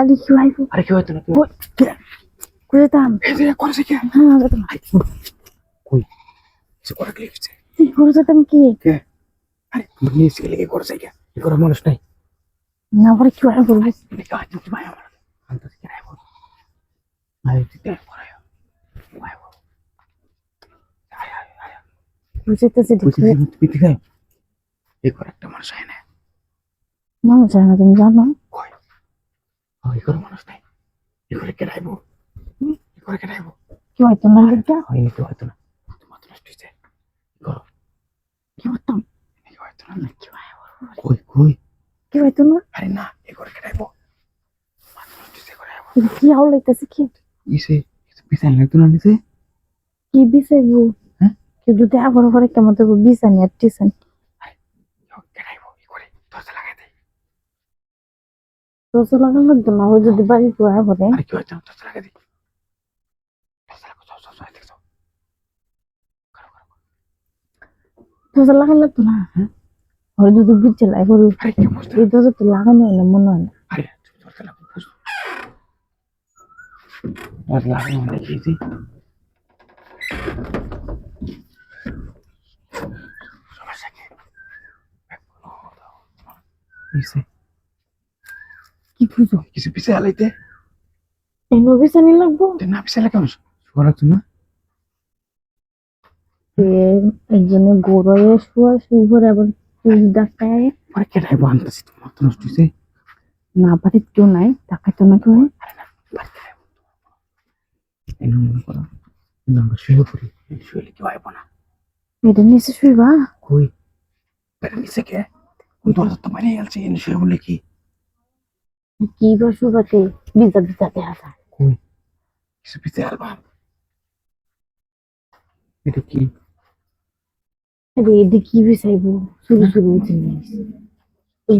আরে কি ভাই? আরে কি হইতো না কি? কই যেতাম? এই যে করেছে কি হ্যাঁ যেতাম। কই? সে করে কি লিখছে ঘুরে যেতাম কি? কে? আরে তুমি নিয়ে এসে লেগে করেছে কি কি করে মানুষ নাই। না পরে কি ভাই করব তুমি কাজ তুমি ভাই আমার। আনতে কি নাই বল আরে তুই দেখ করে ভাই বল আয় আয় আয়। যেতেছে বুঝলি তুমি ঠিক আছে এই করে একটা মানুষ হয় না। মানুষ জানে না তুমি জানো? করে মানুষ নাই এই করে কেটাইবো এই করে কেটাইবো কি হয়তো না লিখটা হয়নি তো হয়তো না তোমার তো নষ্ট হয়েছে করো কি করতাম কি হয়তো না কি ভাই কই কই কি হয়তো না আরে না এই করে কিন্তু কি হাও লাগতেছে কি ইসে পিছান লাগতো না নিচে কি বিছাইবো হ্যাঁ? কিন্তু দেখা বড় করে কেমন তো বিছানি আর টিছানি কেটাইবো এই করে দরজা লাগাই দেয় দরজা লাগানো লাগতো না ও যদি বাড়ি ঘুরা পরে আরে কি হয়তো দরজা লাগাই দিই দরজা লাগানো লাগতো না। ওরা যদি বুঝছে লাই করে এই দরজা তো লাগানো হয় না মনে হয় না। আরে বুঝো লাগানো কি দিই কি বুঝো কিছু পিছিয়ে আলাইতে এই বিছানি লাগবো? না পিছিয়ে লাগে মানুষ শোয়া রাখতো না। একজনে গড়ে শুয়া করে আবার চুল ডাকায় পরে কেটাইবো আনতেছি তোমার মাথা নষ্ট হয়েছে না বাড়ির কেউ নাই ডাকাইতো না কেউ মনে আমরা শুয়ে পড়ি। শুয়ে কেউ আইবো না। এটা নিচে শুইবা? কই? নিচে কে? দরজা তো গেছে এনে শুয়ে বলে কি? কি বা শুবাতে বিজা বিজা দেখা যায় কই? কিছু এটা কি? আরে এদি কি বিছাইবো শুরু শুরু নিয়েছি এই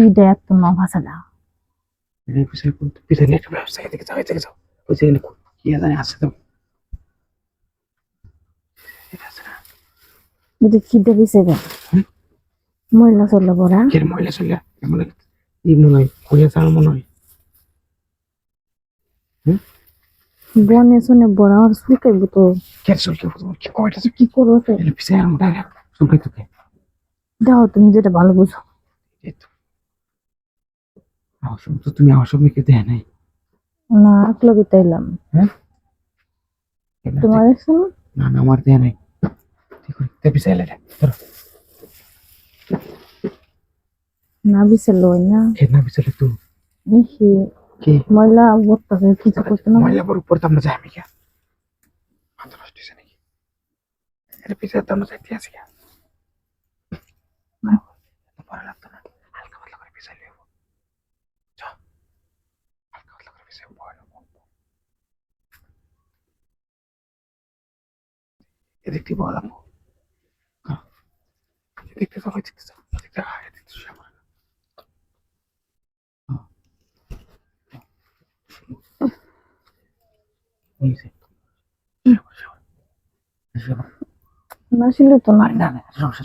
ইটা এত না ভাষা এটা যাও যাও। ওই যে কি জানি আছে তো। এটা এটা কি দে বিছাইবা হুম? ময়লা চলে পড়া কে মহিলা চলে এমন ই মনে হয় মনে হয় বনে শোনে বড় আর শুকাইবো তো। কে চলকে কি কয়টা কি করব তো? ডাইরেক্ট তোকে। দাও তুমি যেটা ভালো বুঝো। এই তো। তুমি কেউ দেয় নাই। না একলগে তাইলাম কেন তোমার না? না আমার দেয় নাই। ঠিক আছে তে ধরো। না বিছে লই না কে না পিছিয়ে তুই দেখি কে ময়লা বর্তাছে কিছু করতে না মহিলা পর উপর আমরা যাই আমি কে মাথা নষ্ট হয়েছে নাকি এটা পিছিয়ে তো আমরা যাইতে আছি কে পরে লাগতো না হালকা পাতলা করে পিছিয়ে লিখব চ হালকা পাতলা করে পিছিয়ে ভয় না এদিক দিয়ে বলা দেখতে যাও দেখতে যাও দেখতে হ্যাঁ দেখতে শুয়ে পড়ে এই যে শুয়ে পড়ে শুয়ে পড়ে শুয়ে পড়ে না ছিল তো না না সমস্যা